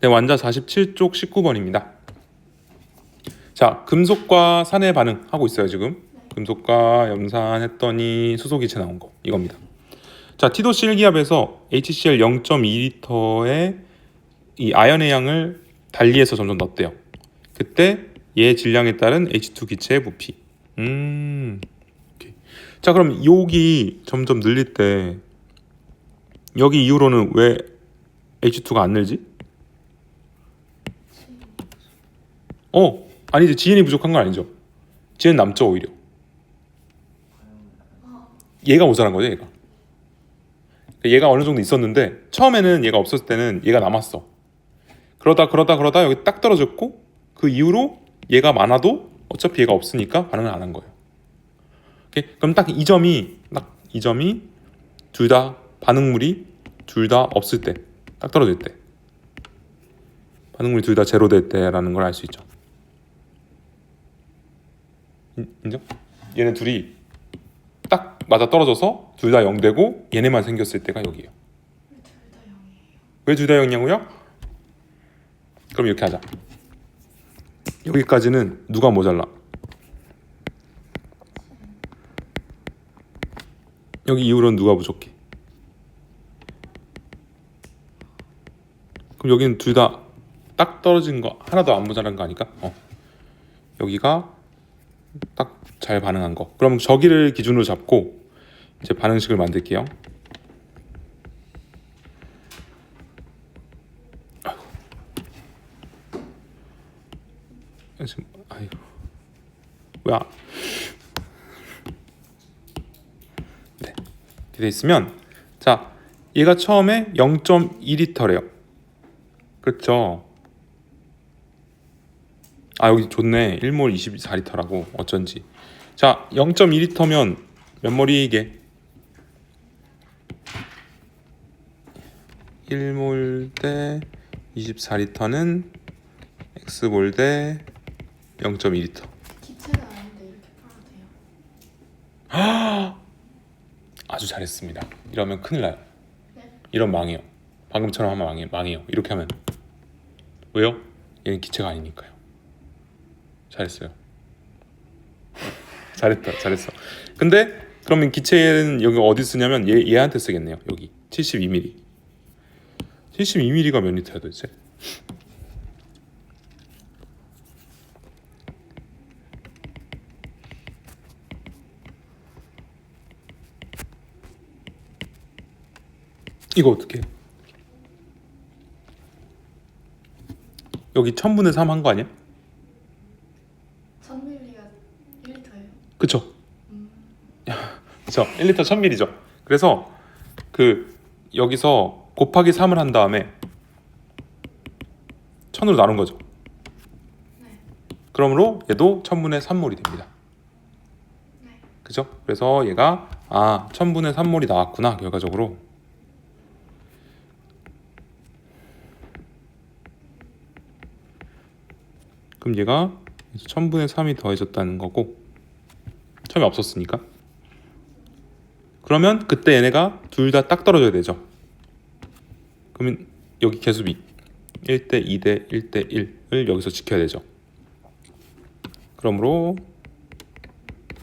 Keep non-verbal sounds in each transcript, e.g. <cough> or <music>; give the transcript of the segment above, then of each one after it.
네, 완자 47쪽 19번입니다. 자, 금속과 산의 반응 하고 있어요, 지금. 금속과 염산 했더니 수소기체 나온 거. 이겁니다. 자, 티도시 1기압에서 HCl 0.2리터의 이 아연의 양을 달리해서 점점 넣었대요. 그때 얘 질량에 따른 H2 기체의 부피. 음. 오케이. 자, 그럼 여기 점점 늘릴 때 여기 이후로는 왜 H2가 안 늘지? 어, 아니지. 지인이 부족한 건 아니죠. 지인 남죠 오히려. 얘가 모자란 거죠, 얘가. 얘가 어느 정도 있었는데 처음에는 얘가 없었을 때는 얘가 남았어. 그러다 그러다 그러다 여기 딱 떨어졌고 그 이후로 얘가 많아도 어차피 얘가 없으니까 반응을 안 한 거예요. 오케이? 그럼 딱 이 점이 딱 이 점이 둘 다 반응물이 둘 다 없을 때 딱 떨어질 때 반응물이 둘 다 제로 될 때라는 걸 알 수 있죠. 인- 인정? 얘네 둘이 딱 맞아 떨어져서 둘 다 0 되고 얘네만 생겼을 때가 여기예요. 왜 둘 다 0이냐고요? 그럼 이렇게 하자. 여기까지는 누가 모자라? 여기 이후로는 누가 부족해? 그럼 여기는 둘 다 딱 떨어진 거 하나도 안 모자란 거 아닐까? 어. 여기가 딱 잘 반응한 거. 그럼 저기를 기준으로 잡고 이제 반응식을 만들게요. 지금 아이고. 뭐야? 네. 이렇게 돼 있으면 자, 얘가 처음에 0.2리터래요. 그렇죠? 아 여기 좋네. 1몰 24리터라고. 어쩐지. 자 0.2리터면 몇 몰이 이게. 1몰 대 24리터는 X몰 대 0.2리터. 기체가 아닌데 이렇게 돼요? <gasps> 아주 잘했습니다. 이러면 큰일 나요. 네? 이런 망해요. 방금처럼 하면 망해, 망해요. 이렇게 하면. 왜요? 얘는 기체가 아니니까요 잘했어요. 잘했다 잘했어. 근데 그러면 기체는 여기 어디 쓰냐면 얘, 얘한테 쓰겠네요 여기. 72mm 72mm가 몇 리터야 도대체? 이거 어떻게 여기 1000분의 3 한 거 아니야? 1000ml가 1리터예요? 그쵸? 그쵸 1리터 1000ml죠 그래서 그 여기서 곱하기 3을 한 다음에 1000으로 나눈 거죠 네. 그러므로 얘도 1000분의 3몰이 됩니다 네. 그죠? 그래서 얘가 아 1000분의 3몰이 나왔구나 결과적으로 그럼 얘가 1000분의 3이 더해졌다는 거고 처음에 없었으니까 그러면 그때 얘네가 둘 다 딱 떨어져야 되죠. 그러면 여기 개수비 1대 2대 1대 1을 여기서 지켜야 되죠. 그러므로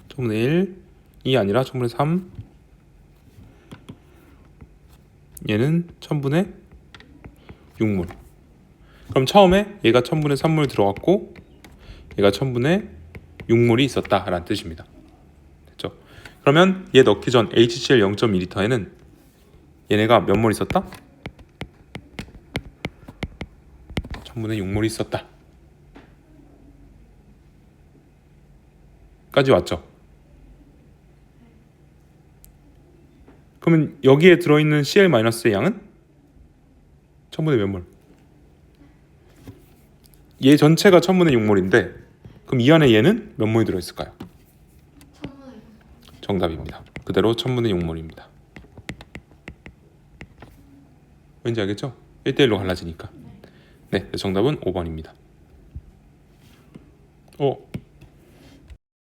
1000분의 1이 아니라 1000분의 3 얘는 1000분의 6물. 그럼 처음에 얘가 1000분의 3물 들어갔고 얘가 1000분의 6물이 있었다라는 뜻입니다? 그러면 얘 넣기 전 HCl 0.2리터에는 얘네가 몇 몰 있었다? 1000분의 6몰이 있었다 까지 왔죠? 그러면 여기에 들어있는 Cl-의 양은 1000분의 몇 몰? 얘 전체가 1000분의 6몰인데 그럼 이 안에 얘는 몇 몰이 들어있을까요? 1000분의 6 정답입니다. 그대로 1000분의 6몰입니다. 왠지 알겠죠? 1대1로 갈라지니까. 네, 정답은 5번입니다. 어,